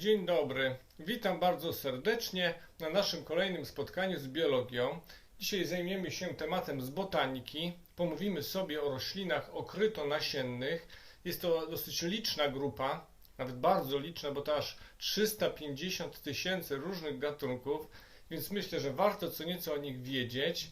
Dzień dobry, witam bardzo serdecznie na naszym kolejnym spotkaniu z biologią. Dzisiaj zajmiemy się tematem z botaniki. Pomówimy sobie o roślinach okryto-nasiennych. Jest to dosyć liczna grupa, nawet bardzo liczna, bo to aż 350 tysięcy różnych gatunków, więc myślę, że warto co nieco o nich wiedzieć.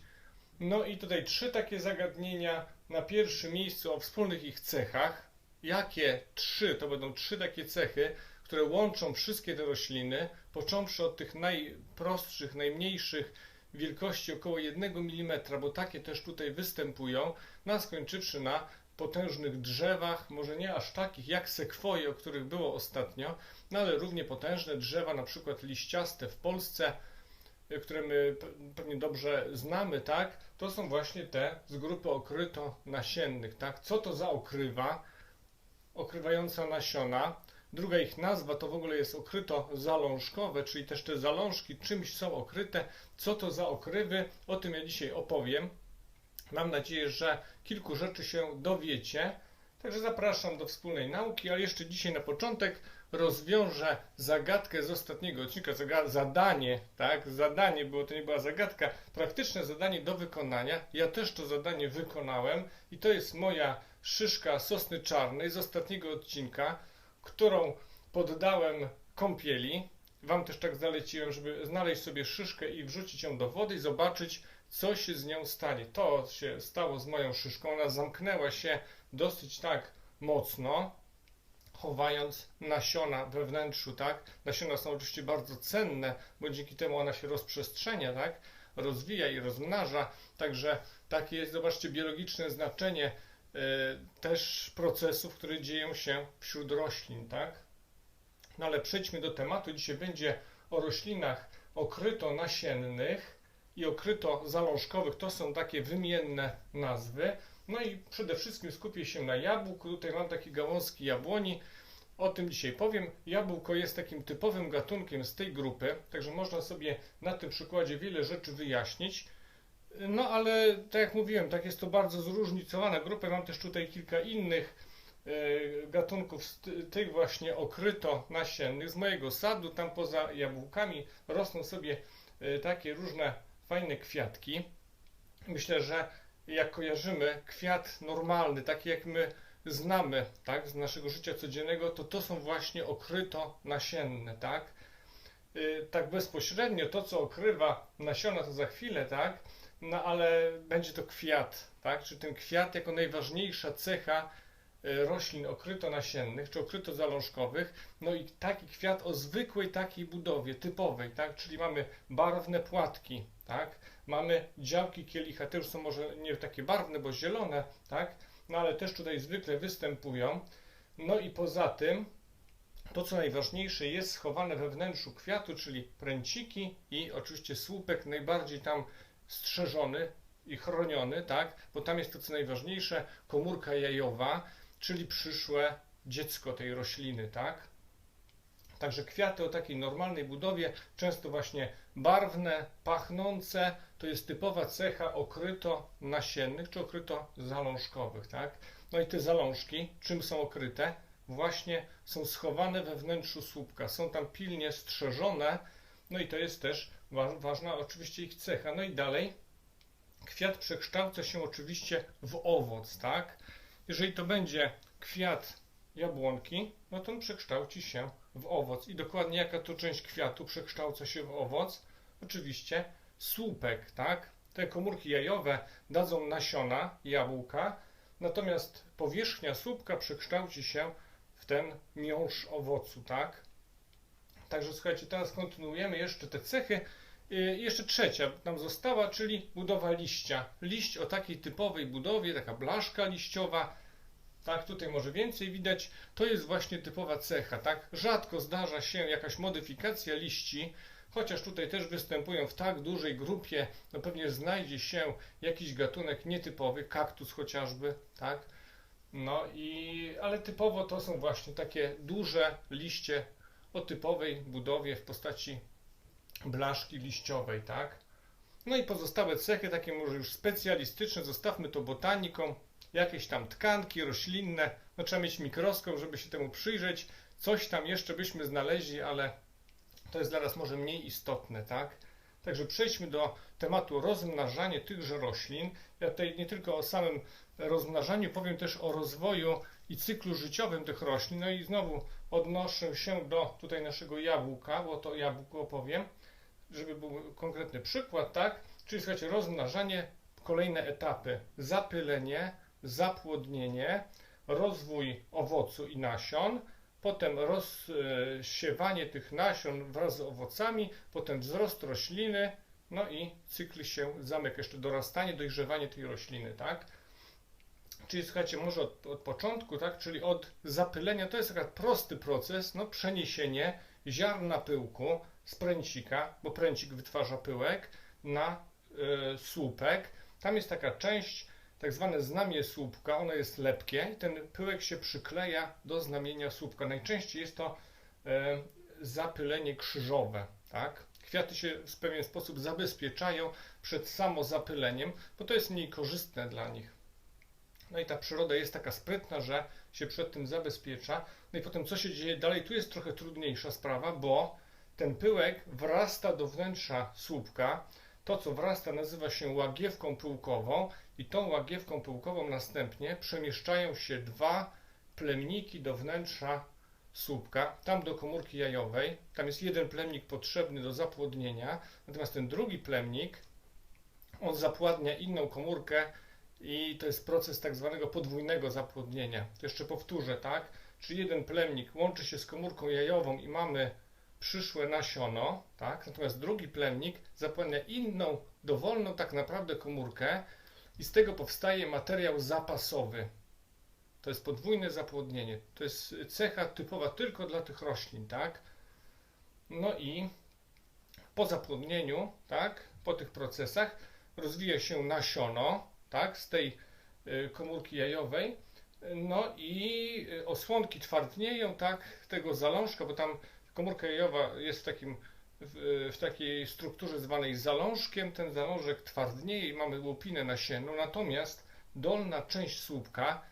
No i tutaj trzy takie zagadnienia. Na pierwszym miejscu o wspólnych ich cechach. Jakie trzy? To będą trzy takie cechy, które łączą wszystkie te rośliny, począwszy od tych najprostszych, najmniejszych wielkości około 1 mm, bo takie też tutaj występują, na skończywszy na potężnych drzewach, może nie aż takich jak sekwoje, o których było ostatnio, no ale równie potężne drzewa, na przykład liściaste w Polsce, które my pewnie dobrze znamy, tak, to są właśnie te z grupy okryto-nasiennych, tak. Co to za okrywa? Okrywająca nasiona. Druga ich nazwa to w ogóle jest okryto zalążkowe, czyli też te zalążki czymś są okryte. Co to za okrywy? O tym ja dzisiaj opowiem. Mam nadzieję, że kilku rzeczy się dowiecie. Także zapraszam do wspólnej nauki, ale jeszcze dzisiaj na początek rozwiążę zagadkę z ostatniego odcinka, zadanie, tak, zadanie, było to nie była zagadka, praktyczne zadanie do wykonania. Ja też to zadanie wykonałem i to jest moja szyszka sosny czarnej z ostatniego odcinka, którą poddałem kąpieli. Wam też tak zaleciłem, żeby znaleźć sobie szyszkę i wrzucić ją do wody i zobaczyć, co się z nią stanie. To się stało z moją szyszką. Ona zamknęła się dosyć tak mocno, chowając nasiona we wnętrzu, tak? Nasiona są oczywiście bardzo cenne, bo dzięki temu ona się rozprzestrzenia, tak? Rozwija i rozmnaża. Także takie jest, zobaczcie, biologiczne znaczenie też procesów, które dzieją się wśród roślin, tak? No ale przejdźmy do tematu. Dzisiaj będzie o roślinach okryto-nasiennych i okryto-zalążkowych. To są takie wymienne nazwy. No i przede wszystkim skupię się na jabłku. Tutaj mam takie gałązki jabłoni. O tym dzisiaj powiem. Jabłko jest takim typowym gatunkiem z tej grupy, także można sobie na tym przykładzie wiele rzeczy wyjaśnić. No ale tak jak mówiłem, tak jest to bardzo zróżnicowana grupa. Mam też tutaj kilka innych e, gatunków z tych właśnie okryto nasiennych z mojego sadu. Tam poza jabłkami rosną sobie e, takie różne fajne kwiatki. Myślę, że jak kojarzymy kwiat normalny, taki jak my znamy, tak, z naszego życia codziennego, to to są właśnie okryto nasienne, tak. Yy, tak bezpośrednio to, co okrywa nasiona, to za chwilę, tak, no ale będzie to kwiat, tak, czy ten kwiat jako najważniejsza cecha y, roślin okryto nasiennych, czy okryto zalążkowych, no i taki kwiat o zwykłej takiej budowie, typowej, tak, czyli mamy barwne płatki, tak, mamy działki kielicha, te już są może nie takie barwne, bo zielone, tak, no ale też tutaj zwykle występują. No i poza tym, to co najważniejsze jest schowane we wnętrzu kwiatu, czyli pręciki i oczywiście słupek najbardziej tam strzeżony i chroniony, tak, bo tam jest to co najważniejsze, komórka jajowa, czyli przyszłe dziecko tej rośliny, tak. Także kwiaty o takiej normalnej budowie, często właśnie barwne, pachnące, to jest typowa cecha okryto nasiennych czy okryto zalążkowych, tak? No i te zalążki, czym są okryte? Właśnie są schowane we wnętrzu słupka, są tam pilnie strzeżone, no i to jest też ważna oczywiście ich cecha. No i dalej, kwiat przekształca się oczywiście w owoc, tak? Jeżeli to będzie kwiat jabłonki, no to on przekształci się w owoc. I dokładnie jaka to część kwiatu przekształca się w owoc? Oczywiście słupek, tak? Te komórki jajowe dadzą nasiona jabłka, natomiast powierzchnia słupka przekształci się w ten miąższ owocu, tak? Także słuchajcie, teraz kontynuujemy jeszcze te cechy. Jeszcze trzecia nam została, czyli budowa liścia. Liść o takiej typowej budowie, taka blaszka liściowa, tak, tutaj może więcej widać, to jest właśnie typowa cecha, tak? Rzadko zdarza się jakaś modyfikacja liści, chociaż tutaj też występują w tak dużej grupie, no pewnie znajdzie się jakiś gatunek nietypowy, kaktus chociażby, tak? No i, ale typowo to są właśnie takie duże liście o typowej budowie w postaci blaszki liściowej, tak? No i pozostałe cechy, takie może już specjalistyczne, zostawmy to botaniką, jakieś tam tkanki roślinne, no trzeba mieć mikroskop, żeby się temu przyjrzeć, coś tam jeszcze byśmy znaleźli, ale to jest dla nas może mniej istotne, tak? Także przejdźmy do tematu rozmnażania tychże roślin. Ja tutaj nie tylko o samym rozmnażaniu, powiem też o rozwoju i cyklu życiowym tych roślin. No i znowu odnoszę się do tutaj naszego jabłka, bo to jabłko opowiem, żeby był konkretny przykład, tak? Czyli słuchajcie, rozmnażanie, kolejne etapy, zapylenie, zapłodnienie, rozwój owocu i nasion, potem rozsiewanie tych nasion wraz z owocami, potem wzrost rośliny, no i cykl się zamyka, jeszcze dorastanie, dojrzewanie tej rośliny, tak? Czyli słuchajcie, może od, od początku, tak? Czyli od zapylenia, to jest taki prosty proces, no przeniesienie ziarna pyłku z pręcika, bo pręcik wytwarza pyłek, na y, słupek. Tam jest taka część, tak zwane znamie słupka, ono jest lepkie i ten pyłek się przykleja do znamienia słupka. Najczęściej jest to y, zapylenie krzyżowe, tak? Kwiaty się w pewien sposób zabezpieczają przed samozapyleniem, bo to jest mniej korzystne dla nich. No i ta przyroda jest taka sprytna, że się przed tym zabezpiecza. No i potem co się dzieje dalej? Tu jest trochę trudniejsza sprawa, bo ten pyłek wrasta do wnętrza słupka. To, co wrasta, nazywa się łagiewką pyłkową i tą łagiewką pyłkową następnie przemieszczają się dwa plemniki do wnętrza słupka, tam do komórki jajowej. Tam jest jeden plemnik potrzebny do zapłodnienia, natomiast ten drugi plemnik, on zapładnia inną komórkę i to jest proces tak zwanego podwójnego zapłodnienia. Jeszcze powtórzę, tak? Czyli jeden plemnik łączy się z komórką jajową i mamy przyszłe nasiono, tak? Natomiast drugi plemnik zapłania inną, dowolną tak naprawdę komórkę i z tego powstaje materiał zapasowy. To jest podwójne zapłodnienie. To jest cecha typowa tylko dla tych roślin, tak? No i po zapłodnieniu, tak, po tych procesach rozwija się nasiono, tak, z tej y, komórki jajowej, no i y, osłonki twardnieją, tak, tego zalążka, bo tam komórka jajowa jest w takim w, w, takiej strukturze zwanej zalążkiem, ten zalążek twardnieje i mamy łupinę nasienną, natomiast dolna część słupka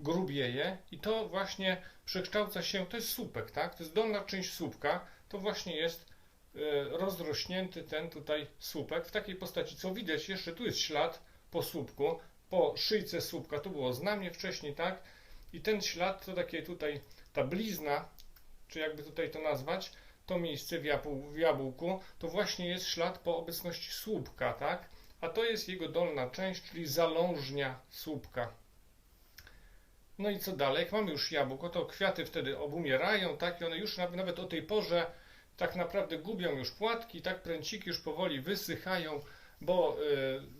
grubieje i to właśnie przekształca się, to jest słupek, tak? To jest dolna część słupka, to właśnie jest y, rozrośnięty ten tutaj słupek w takiej postaci, co widać, jeszcze tu jest ślad po słupku, po szyjce słupka, to było znamie wcześniej, tak? I ten ślad to takie tutaj, ta blizna, czy jakby tutaj to nazwać, to miejsce w, jabł, w jabłku, to właśnie jest ślad po obecności słupka, tak? A to jest jego dolna część, czyli zalążnia słupka. No i co dalej? Jak mamy już jabłko, to kwiaty wtedy obumierają, tak? I one już nawet o tej porze tak naprawdę gubią już płatki, tak? Pręciki już powoli wysychają, bo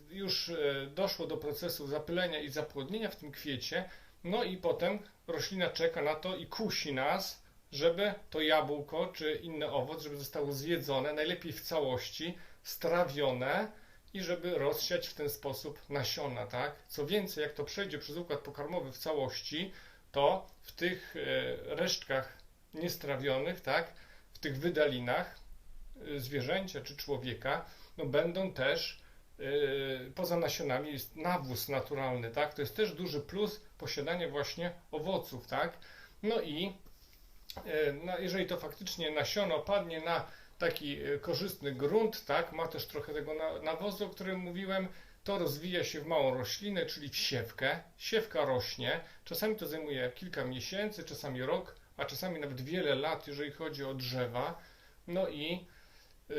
y, już y, doszło do procesu zapylenia i zapłodnienia w tym kwiecie. No i potem roślina czeka na to i kusi nas, żeby to jabłko czy inny owoc, żeby zostało zjedzone, najlepiej w całości, strawione i żeby rozsiać w ten sposób nasiona, tak? Co więcej, jak to przejdzie przez układ pokarmowy w całości, to w tych e, resztkach niestrawionych, tak? W tych wydalinach zwierzęcia czy człowieka, no będą też poza nasionami jest nawóz naturalny, tak? To jest też duży plus posiadanie właśnie owoców, tak? No i no, jeżeli to faktycznie nasiono padnie na taki e, korzystny grunt, tak, ma też trochę tego nawozu, o którym mówiłem, to rozwija się w małą roślinę, czyli w siewkę. Siewka rośnie, czasami to zajmuje kilka miesięcy, czasami rok, a czasami nawet wiele lat, jeżeli chodzi o drzewa. No i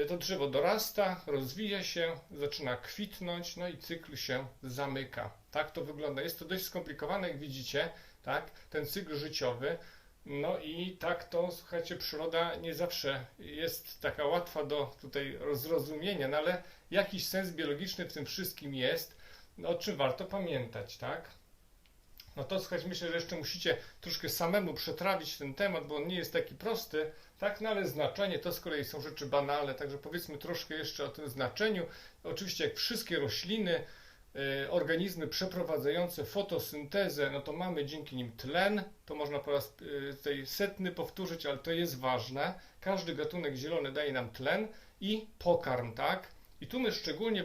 to drzewo dorasta, rozwija się, zaczyna kwitnąć, no i cykl się zamyka. Tak to wygląda. Jest to dość skomplikowane, jak widzicie, tak, ten cykl życiowy. No i tak to, słuchajcie, przyroda nie zawsze jest taka łatwa do tutaj zrozumienia, no ale jakiś sens biologiczny w tym wszystkim jest, o czym warto pamiętać, tak? No to słuchajcie, myślę, że jeszcze musicie troszkę samemu przetrawić ten temat, bo on nie jest taki prosty, tak? No ale znaczenie to z kolei są rzeczy banalne, także powiedzmy troszkę jeszcze o tym znaczeniu. Oczywiście jak wszystkie rośliny, E, organizmy przeprowadzające fotosyntezę, no to mamy dzięki nim tlen, to można po raz e, tej setny powtórzyć, ale to jest ważne. Każdy gatunek zielony daje nam tlen i pokarm, tak? I tu my szczególnie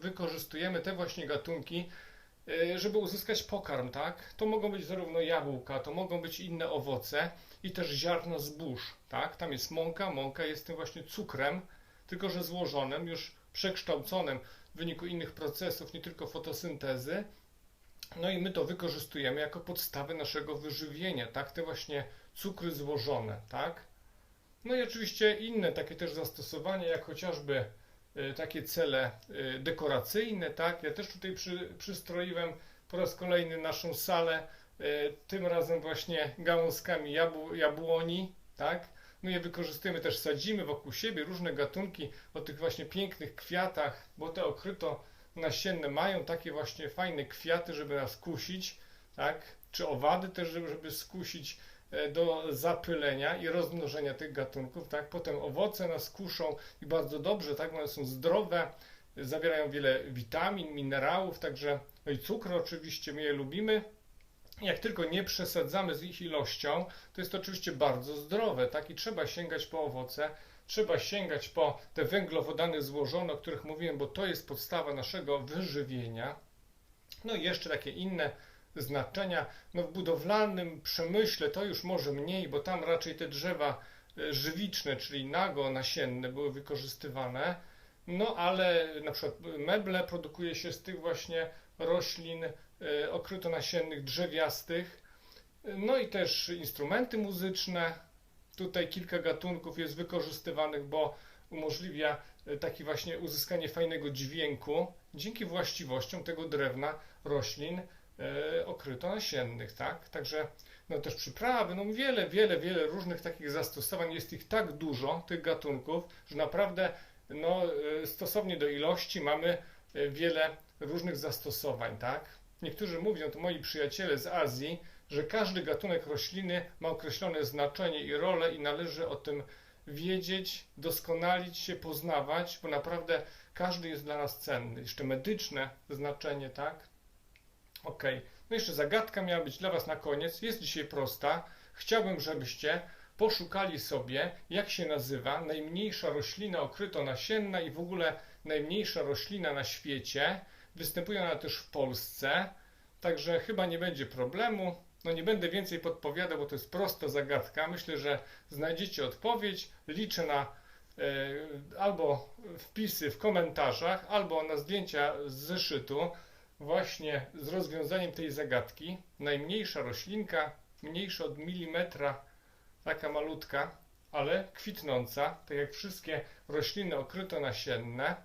wykorzystujemy te właśnie gatunki, żeby uzyskać pokarm, tak? To mogą być zarówno jabłka, to mogą być inne owoce i też ziarno zbóż, tak? Tam jest mąka, mąka jest tym właśnie cukrem, tylko że złożonym, już przekształconym w wyniku innych procesów, nie tylko fotosyntezy. No i my to wykorzystujemy jako podstawę naszego wyżywienia, tak? Te właśnie cukry złożone, tak? No i oczywiście inne takie też zastosowania, jak chociażby takie cele y, dekoracyjne, tak? Ja też tutaj przy, przystroiłem po raz kolejny naszą salę, y, tym razem właśnie gałązkami jabł, jabłoni, tak? My je wykorzystujemy też, sadzimy wokół siebie różne gatunki o tych właśnie pięknych kwiatach, bo te okryto nasienne mają takie właśnie fajne kwiaty, żeby nas kusić, tak? Czy owady też, żeby, żeby skusić e, do zapylenia i rozmnożenia tych gatunków, tak? Potem owoce nas kuszą i bardzo dobrze, tak? One są zdrowe, zawierają wiele witamin, minerałów, także no i cukru oczywiście, my je lubimy. Jak tylko nie przesadzamy z ich ilością, to jest to oczywiście bardzo zdrowe, tak? I trzeba sięgać po owoce, trzeba sięgać po te węglowodany złożone, o których mówiłem, bo to jest podstawa naszego wyżywienia. No i jeszcze takie inne znaczenia. No w budowlanym przemyśle to już może mniej, bo tam raczej te drzewa e, żywiczne, czyli nago nasienne były wykorzystywane. No ale na przykład meble produkuje się z tych właśnie roślin e, okrytonasiennych, drzewiastych. No i też instrumenty muzyczne. Tutaj kilka gatunków jest wykorzystywanych, bo umożliwia e, taki właśnie uzyskanie fajnego dźwięku dzięki właściwościom tego drewna roślin e, okrytonasiennych, tak? Także no też przyprawy, no wiele, wiele, wiele różnych takich zastosowań, jest ich tak dużo, tych gatunków, że naprawdę no, e, stosownie do ilości mamy e, wiele różnych zastosowań, tak? Niektórzy mówią, to moi przyjaciele z Azji, że każdy gatunek rośliny ma określone znaczenie i rolę i należy o tym wiedzieć, doskonalić się, poznawać, bo naprawdę każdy jest dla nas cenny. Jeszcze medyczne znaczenie, tak? Ok. No jeszcze zagadka miała być dla Was na koniec. Jest dzisiaj prosta. Chciałbym, żebyście poszukali sobie, jak się nazywa najmniejsza roślina okrytonasienna i w ogóle najmniejsza roślina na świecie. Występuje ona też w Polsce, także chyba nie będzie problemu. No nie będę więcej podpowiadał, bo to jest prosta zagadka. Myślę, że znajdziecie odpowiedź. Liczę na e, albo wpisy w komentarzach, albo na zdjęcia z zeszytu właśnie z rozwiązaniem tej zagadki. Najmniejsza roślinka, mniejsza od milimetra, taka malutka, ale kwitnąca, tak jak wszystkie rośliny okrytonasienne.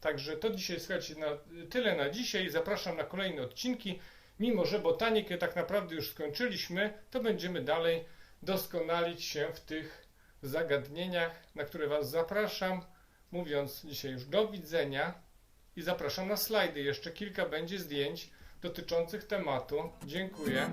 Także to dzisiaj, słuchajcie, na, tyle na dzisiaj. Zapraszam na kolejne odcinki. Mimo, że botanikę tak naprawdę już skończyliśmy, to będziemy dalej doskonalić się w tych zagadnieniach, na które Was zapraszam. Mówiąc dzisiaj już do widzenia i zapraszam na slajdy. Jeszcze kilka będzie zdjęć dotyczących tematu. Dziękuję.